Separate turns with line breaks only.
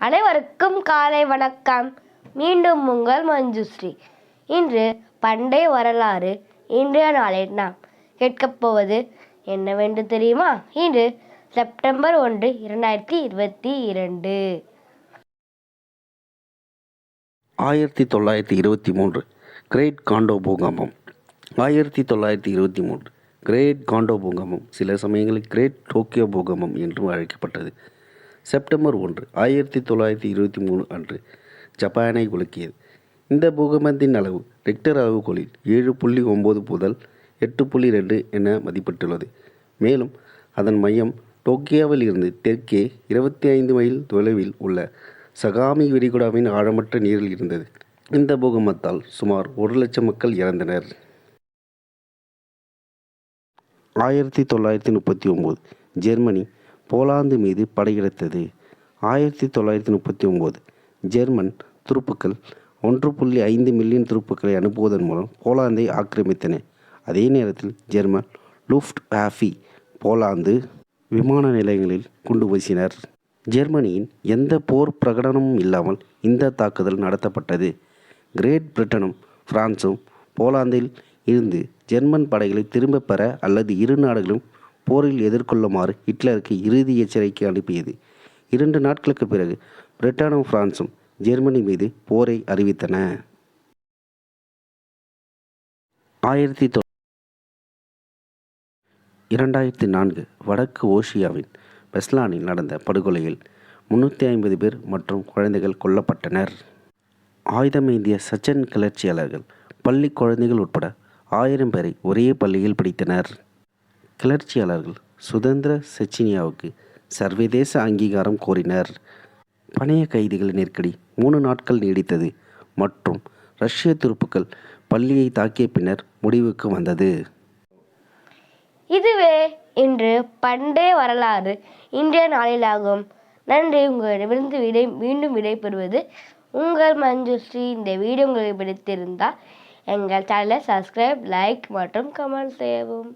அனைவருக்கும் காலை வணக்கம். மீண்டும் உங்கள் மஞ்சுஸ்ரீ. இன்று பண்டைய வரலாறு இன்றைய நாளில் நாம் கேட்கப் போவது என்னவென்று தெரியுமா? இன்று செப்டம்பர் ஒன்று இரண்டாயிரத்தி இருபத்தி இரண்டு.
ஆயிரத்தி தொள்ளாயிரத்தி இருபத்தி மூன்று கிரேட் காண்டோ பூகம்பம். ஆயிரத்தி தொள்ளாயிரத்தி இருபத்தி மூன்று கிரேட் காண்டோ பூகம்பம். சில சமயங்களில் கிரேட் டோக்கியோ பூகம்பம் என்றும் அழைக்கப்பட்டது. செப்டம்பர் ஒன்று ஆயிரத்தி தொள்ளாயிரத்தி இருபத்தி மூணு அன்று ஜப்பானை குலுக்கியது இந்த பூகம்பத்தின் அளவு ரெக்டர் அளவுகோலில் ஏழு புள்ளி ஒம்பது முதல் எட்டு புள்ளி ரெண்டு என மதிப்பிட்டுள்ளது. மேலும் அதன் மையம் டோக்கியோவில் இருந்து தெற்கே இருபத்தி ஐந்து மைல் தொலைவில் உள்ள சகாமி விரிகுடாவின் ஆழமற்ற நீரில் இருந்தது. இந்த பூகம்பத்தால் சுமார் ஒரு லட்சம் மக்கள் இறந்தனர். ஆயிரத்தி தொள்ளாயிரத்தி முப்பத்தி ஒம்பது ஜெர்மனி போலாந்து மீது படையெடுத்தது ஆயிரத்தி தொள்ளாயிரத்தி முப்பத்தி ஒம்போது ஜெர்மன் துருப்புக்கள் ஒன்று புள்ளி ஐந்து மில்லியன் துருப்புக்களை அனுப்புவதன் மூலம் போலாந்தை ஆக்கிரமித்தன. அதே நேரத்தில் ஜெர்மன் லூஃப்ட் ஆஃபி போலாந்து விமான நிலையங்களில் குண்டு வீசினர். ஜெர்மனியின் எந்த போர் பிரகடனமும் இல்லாமல் இந்த தாக்குதல் நடத்தப்பட்டது. கிரேட் பிரிட்டனும் பிரான்சும் போலாந்தில் இருந்து ஜெர்மன் படைகளை திரும்பப் பெற அல்லது இரு நாடுகளும் போரில் எதிர்கொள்ளுமாறு ஹிட்லருக்கு இறுதி எச்சரிக்கை அனுப்பியது. இரண்டு நாட்களுக்கு பிறகு பிரிட்டனும் பிரான்சும் ஜெர்மனி மீது போரை அறிவித்தன. ஆயிரத்தி தொ இரண்டாயிரத்தி நான்கு வடக்கு ஓஷியாவின் பெஸ்லானில் நடந்த படுகொலையில் முன்னூற்றி ஐம்பது பேர் மற்றும் குழந்தைகள் கொல்லப்பட்டனர். ஆயுதமேந்திய சச்சன் கிளர்ச்சியாளர்கள் பள்ளி குழந்தைகள் உட்பட ஆயிரம் பேரை ஒரே பள்ளியில் பிடித்தனர். கிளர்ச்சியாளர்கள் சுதந்திர செச்சினியாவுக்கு சர்வதேச அங்கீகாரம் கோரினர். பணைய கைதிகள் நெருக்கடி மூணு நாட்கள் நீடித்தது மற்றும் ரஷ்ய துருப்புக்கள் பள்ளியை தாக்கிய பின்னர் முடிவுக்கு வந்தது.
இதுவே இன்று பண்டைய வரலாறு. இன்றைய நாளிலாகும். நன்றி உங்களிடமிருந்து விடை மீண்டும் விடைபெறுவது உங்கள் மஞ்சுஸ்ரீ. இந்த வீடியோ உங்களுக்கு பிடித்திருந்தால் எங்கள் சேனலை சப்ஸ்கிரைப் லைக் மற்றும் கமெண்ட் செய்யவும்.